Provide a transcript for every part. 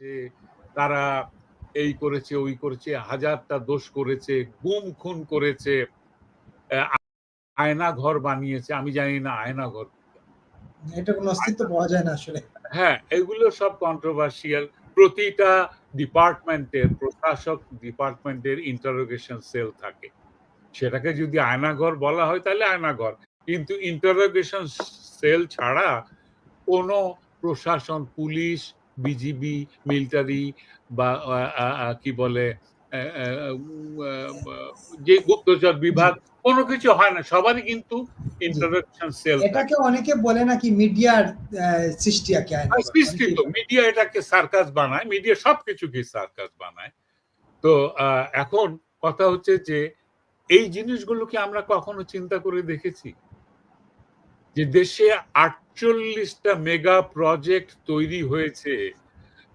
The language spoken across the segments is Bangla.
যে তারা এই করেছে ওই করেছে হাজারটা দোষ করেছে গুম খুন করেছে আয়না ঘর বানিয়েছে আমি জানি না আয়না ঘর। এটা কোনো অস্তিত্ব পাওয়া যায় না আসলে। হ্যাঁ এগুলো সব কন্ট্রোভার্সিয়াল প্রতিটা ডিপার্টমেন্টের প্রশাসক ডিপার্টমেন্টের ইন্টারোগেশন সেল থাকে। সেটাকে যদি আয়নাঘর বলা হয় তাহলে আয়নাঘর কিন্তু ইন্টারোগেশন সেল ছাড়া কোনো প্রশাসন পুলিশ বিজিবি মিলিটারি বা কি বলে যে গুপ্তচর বিভাগ কোনো কিছু হয় না। সবারই কিন্তু সেল এটাকে অনেকে বলে নাকি মিডিয়ার সৃষ্টি আর সৃষ্টি তো। মিডিয়া এটাকে সার্কাস বানায়। মিডিয়া সবকিছুকে সার্কাস বানায়। তো আহ, এখন কথা হচ্ছে যে এই জিনিসগুলোকে আমরা কখনো চিন্তা করে দেখেছি? যে দেশে আটচল্লিশটা মেগা প্রজেক্ট তৈরি হয়েছে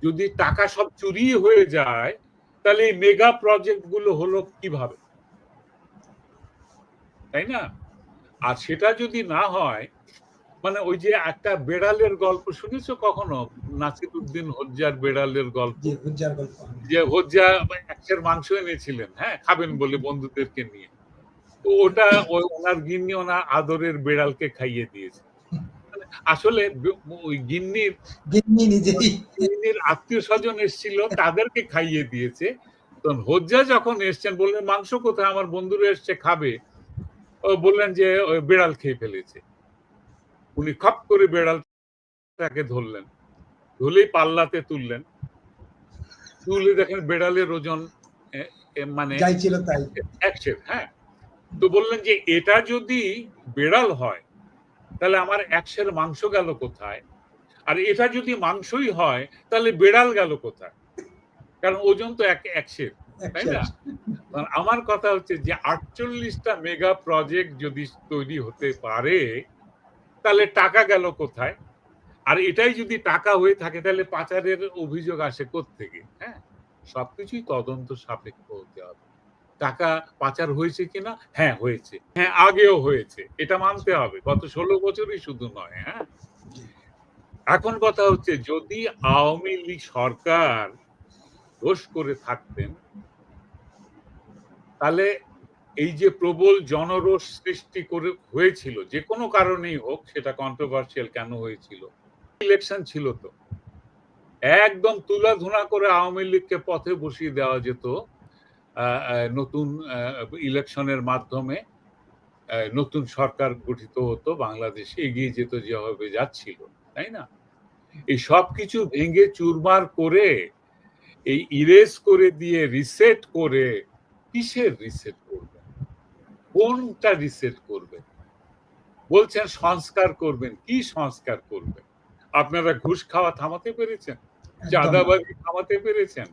যদি টাকা সব চুরি হয়ে যায় তাহলে এই মেগা প্রজেক্টগুলো হলো কীভাবে? তাই না? আর সেটা যদি না হয় মানে ওই যে একটা বেড়ালের গল্প শুনেছো কখনো? নাসিরুদ্দিন হজ্জার বেড়ালের গল্প? গল্প। যে হজ্জা একশের মাংস এনেছিলেন হ্যাঁ খাবেন বলে বন্ধুদেরকে নিয়ে। তো ওটা ওই ওনার গিন্নি ওনার আদরের বেড়ালকে খাইয়ে দিয়েছে। আসলে ওই গিন্নির গিন্নির আত্মীয় স্বজন এসেছিল তাদেরকে খাইয়ে দিয়েছে। তখন হজ্জা যখন এসছেন বললেন মাংস কোথায়? আমার বন্ধুরা এসছে খাবে। ও বললেন যে ওই বেড়াল খেয়ে ফেলেছে। উনি খপ করে বেড়ালটাকে ধরলেন ধরলেই পাল্লাতে তুললেন। তুলে দেখেন বেড়ালের ওজন মানে যাই ছিল তাই। হ্যাঁ। তো বললেন যে এটা যদি বেড়াল হয় তাহলে আমার একশের মাংস গেল কোথায়? আর এটা যদি মাংসই হয় তাহলে বেড়াল গেল কোথায়? কারণ ওজন তো এক একশের তাই না? আমার কথা হচ্ছে যে আটচল্লিশটা মেগা প্রজেক্ট যদি তৈরি হতে পারে তাহলে টাকা গেল কোথায়? আর এটাই যদি টাকা হয়ে থাকে তাহলে পাচারের অভিযোগ আসে থেকে হ্যাঁ সবকিছুই তদন্ত সাপেক্ষ হতে হবে। টাকা পাচার হয়েছে কিনা? হ্যাঁ হয়েছে। হ্যাঁ আগেও হয়েছে। এটা মানতে হবে। গত ষোলো বছরই শুধু নয় হ্যাঁ? এখন কথা হচ্ছে, যদি আওয়ামী লীগ সরকার দোষ করে থাকতেন, তাহলে এই যে প্রবল জনরোষ সৃষ্টি করে হয়েছিল, যে কোনো কারণেই হোক, সেটা কন্ট্রোভার্সিয়াল কেন হয়েছিল? ইলেকশন ছিল তো। একদম তুলাধুনা করে আওয়ামী লীগকে পথে বসিয়ে দেওয়া যেত নতুন ইলেকশনের মাধ্যমে নতুন সরকার গঠিত হতো বাংলাদেশে এগিয়ে যেত যেভাবে যাচ্ছিল তাই না? এই সব কিছু ভেঙে চুরমার করে এই ইরেজ করে দিয়ে রিসেট করে কিসের রিসেট করবেন? কোনটা রিসেট করবেন? বলছেন সংস্কার করবেন কি সংস্কার করবেন? আপনারা ঘুষ খাওয়া থামাতে পেরেছেন। চাঁদাবাজি থামাতে পেরেছেন?